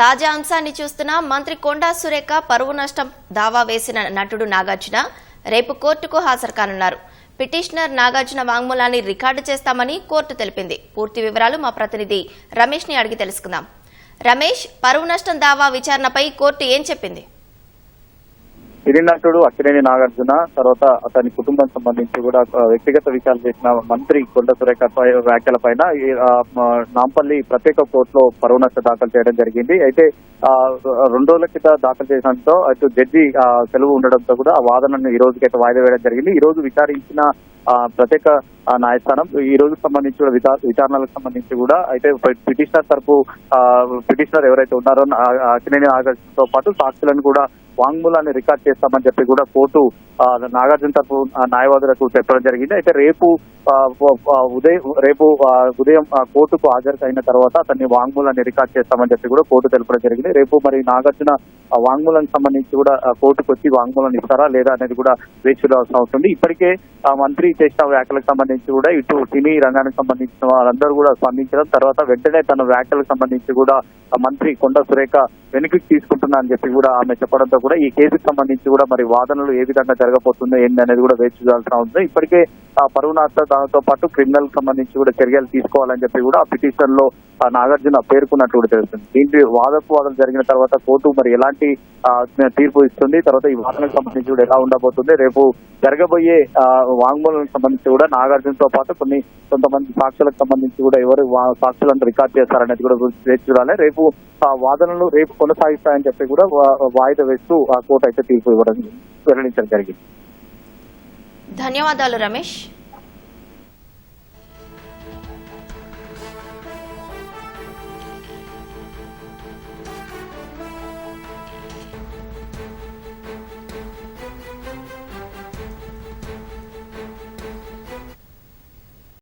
తాజా అంశాన్ని చూస్తున్న మంత్రి కొండా సురేఖ పరువు నష్టం దావా వేసిన నటుడు నాగార్జున రేపు కోర్టుకు హాజరు కానున్నారు పిటిషనర్ నాగార్జున వాంగ్మూలాన్ని రికార్డు చేస్తామని కోర్టు తెలిపింది. పూర్తి వివరాలు మా ప్రతినిధి రమేష్ని అడిగి తెలుసుకుందాం. రమేష్ పరువు నష్టం దావా విచారణపై కోర్టు ఏం చెప్పింది? సిరినటుడు అక్కినేని నాగార్జున తర్వాత అతని కుటుంబం సంబంధించి కూడా వ్యక్తిగత విషయాలు చేసిన మంత్రి కొండ సురేఖ వ్యాఖ్యల పైన ఈ, నాంపల్లి ప్రత్యేక కోర్టులో పరువు నష్ట దాఖలు చేయడం జరిగింది. అయితే రెండు రోజుల క్రితం దాఖలు చేసడంతో అటు జడ్జి సెలవు ఉండడంతో కూడా ఆ వాదనను ఈ రోజుకైతే వాయిదా వేయడం జరిగింది. ఈ రోజు విచారించిన ప్రత్యేక న్యాయస్థానం ఈ రోజు సంబంధించి కూడా విచారణలకు సంబంధించి కూడా అయితే పిటిషనర్ తరపు పిటిషనర్ ఎవరైతే ఉన్నారో అక్కినేని నాగార్జునతో పాటు సాక్షులను కూడా వాంగ్మూలాన్ని రికార్డ్ చేస్తామని చెప్పి కూడా కోర్టు నాగార్జున తరపు న్యాయవాదులకు చెప్పడం జరిగింది. అయితే రేపు ఉదయం రేపు ఉదయం ఆ, కోర్టుకు హాజరు అయిన తర్వాత అతన్ని వాంగ్మూలాన్ని రికార్డ్ చేస్తామని చెప్పి కూడా కోర్టు తెలపడం జరిగింది. రేపు మరి నాగార్జున వాంగ్మూలానికి సంబంధించి కూడా కోర్టుకు వచ్చి వాంగ్మూలం ఇస్తారా లేదా అనేది కూడా వేచి చూడాల్సిన అవసరం ఇప్పటికే ఆ మంత్రి చేసిన వ్యాఖ్యలకు సంబంధించి కూడా ఇటు సినీ రంగానికి సంబంధించిన వాళ్ళందరూ కూడా స్పందించడం తర్వాత వెంటనే తన వ్యాఖ్యలకు సంబంధించి కూడా మంత్రి కొండ సురేఖ వెనక్కి తీసుకుంటున్నా అని చెప్పి కూడా ఆమె చెప్పడంతో కూడా ఈ కేసుకు సంబంధించి కూడా మరి వాదనలు ఏ విధంగా జరగబోతుందో ఏంటి అనేది కూడా వేచి చూడాల్సిన ఉంది. ఇప్పటికే ఆ దానితో పాటు క్రిమినల్ సంబంధించి కూడా చర్యలు తీసుకోవాలని చెప్పి కూడా ఆ పిటిషన్లో నాగార్జున పేర్కొన్నట్టు కూడా తెలుస్తుంది. దీంట్లో వాదపు వాదన జరిగిన తర్వాత కోర్టు మరి ఎలాంటి తీర్పు ఇస్తుంది? తర్వాత ఈ వాదనకు సంబంధించి కూడా ఎలా ఉండబోతుంది? రేపు జరగబోయే ఆ, వాంగ్మూలానికి సంబంధించి కూడా నాగార్జునతో పాటు కొన్ని కొంతమంది సాక్షులకు సంబంధించి కూడా ఎవరు సాక్షులను రికార్డ్ చేస్తారనేది కూడా వేచి చూడాలి. రేపు ఆ వాదనలు రేపు కొనసాగిస్తాయని చెప్పి కూడా వాయిదా వేస్తూ ఆ కోర్టు అయితే తీర్పు ఇవ్వడం వెల్లడించడం జరిగింది. ధన్యవాదాలు రమేష్.